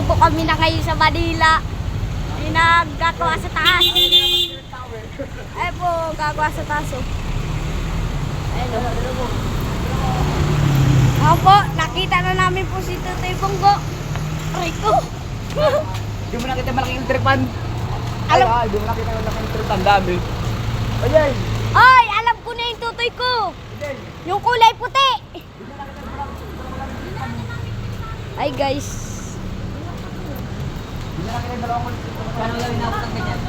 Nandito po kami na ngayon sa Manila. Naggagawa sa taas. Ay po, gagawa sa taas oh. Ayun oh. Ako po, nakita na namin po si Tutoy Bonggo. Aray ko. Hindi mo nakita malaking tripan. Alam- Ay, ah, hindi mo nakita malaking tripan. Dami. Ayan. Ay, alam ko na yung tutoy ko. Yung kulay puti. Ay guys. Hindi mo nakita yung dalawang tripan. Paano lang inabot ng ganyan?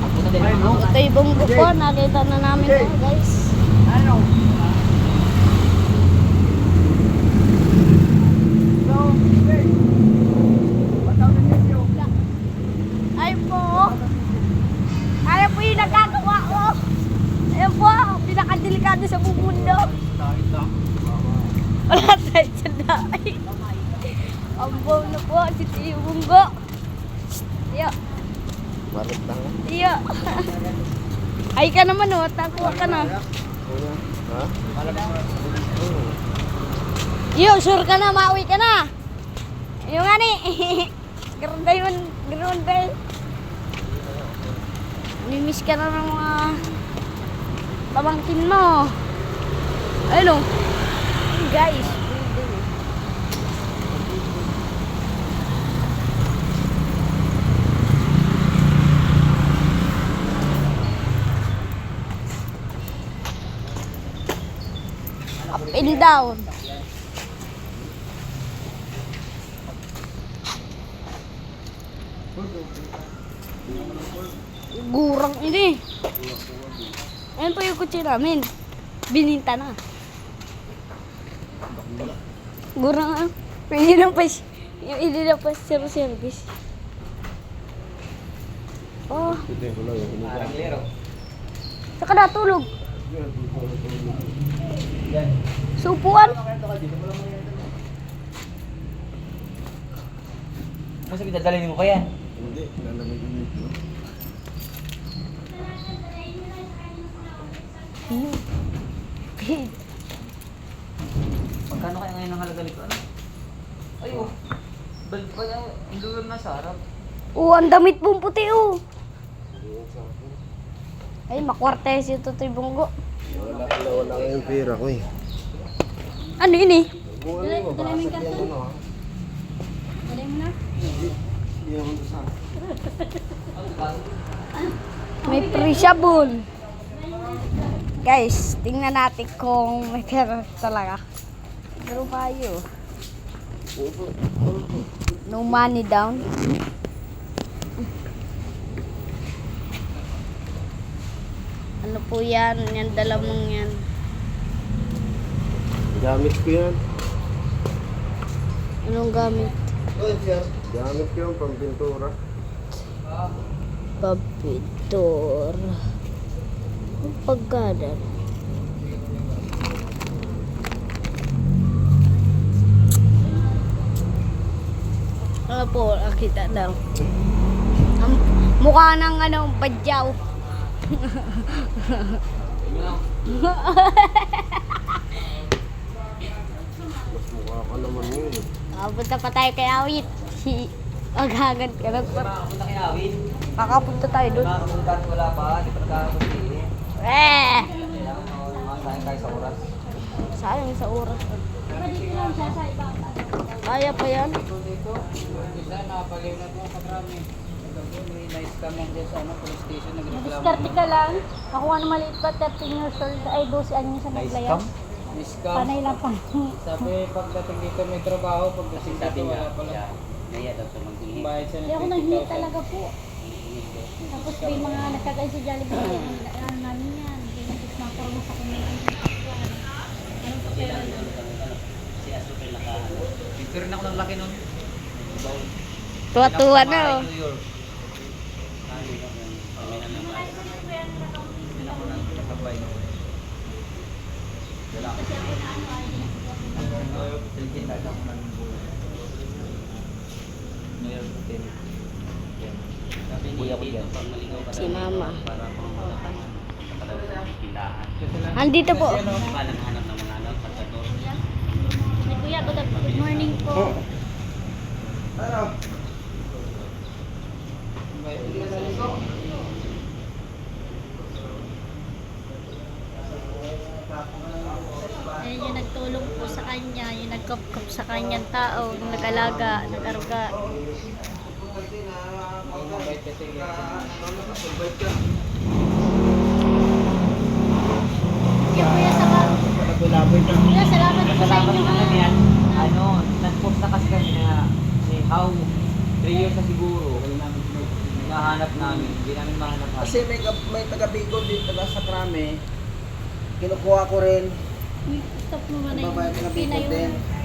Ako. Ano? Tutoy Bonggo po, nakita na namin po guys. Ano? So, hey. Pataw na niyo. Ay po. Ay po yung nagagawa ko. Ayun po, pinakadelikado sa buong mundo. Wala tayo sa. Ang buong na po, si Tiyo Bonggo. Tiyo, Marit lang. tiyo. Ay ka naman oh, takuha ka na. Ha? Yo, sure ka na, mauwi ka na. Yung nga ni. Garon ba yun? Mimiss ka na ng mga pamangkin mo. Ayun o. Guys. Up and down. Gurang ini. Ayan po yung kutsi namin. Bininta na. Gurang ah. Hindi na pa, hindi na pa sir service. Oh, lang saka natulog. Supuan. Masa pinadalhin mo kaya? Hindi, lalamig yun ito. Magkano kaya ngayon ang halaga nito? Ano? Ay, oh. Bal pala, ang lugar na sa harap. Oh, ang damit pong puti oh. Ay, makwarta si Tutoy Bunggo. Wala, wala, wala yung pera ko eh. Ano yun eh? Kung ano yung ha? Dali mo na. Hindi naman ito sa May pre-sabon. Guys, tingnan natin kung may pera talaga. Pero tayo. No money down. Ano po yan? Yan dala mong yan. Gamit ko yan. Anong gamit? Gamit ko yan pang pintura. Papitor. Ang paggadan. Ano po, nakita daw. Ang mukha ng ano, badyaw. Mukha ka naman yun. Ah, punta pa tayo kay Awit. Maghagad ka lang. Para punta kinawin. Kakapunta tayo doon. Nakapunta wala pa, di pa nagkakapunti. Eh! Kailangan mo makasayang tayo sa oras. Sayang sa oras. Kaya pa yan? Isa, nakapaliw na comment din sa ano, police station nagreklamo. Diskarte ka lang. Ako nga na maliit pa, 13 years old. Ay, 12 anyos sa scam? Nice scam. Panay lang pa. Sabi pagdating dito may trabaho, pagdating dito wala pala. Naya daw sa maghihingi. Bayad siya Hindi ako nanghingi 20,000. talaga po. Tapos may mga nagkakain sa Jollibee. Ano namin yan. Pinagis mga karma sa kanya. Anong pakialam? Si Asupil nakaano. Picture rin ako ng laki nun. Tuwa-tuwa na oh. New York. Ano yung may ano ba? Hindi ako nang nakabay. Lalaki. Philippine tayo ako ng New York Hotel. Yan. Kuya ko ka Si Mama. Andito po. Ano, kuya, good, good morning po. Nagtulong po sa kanya, yung nagkop-kop sa kanyang tao, yung nag-alaga, nag-aruga. Kaya kuya, na. kuya, salamat po sa Salamat inyo. Ano, nag-post na kasi kami na si How, 3 years na siguro. Nahanap namin. Hindi namin mahanap. Kasi may, may taga Bicol din, taga Sakrame. Kinukuha ko rin. Stop mo Ang babae, yung din. yung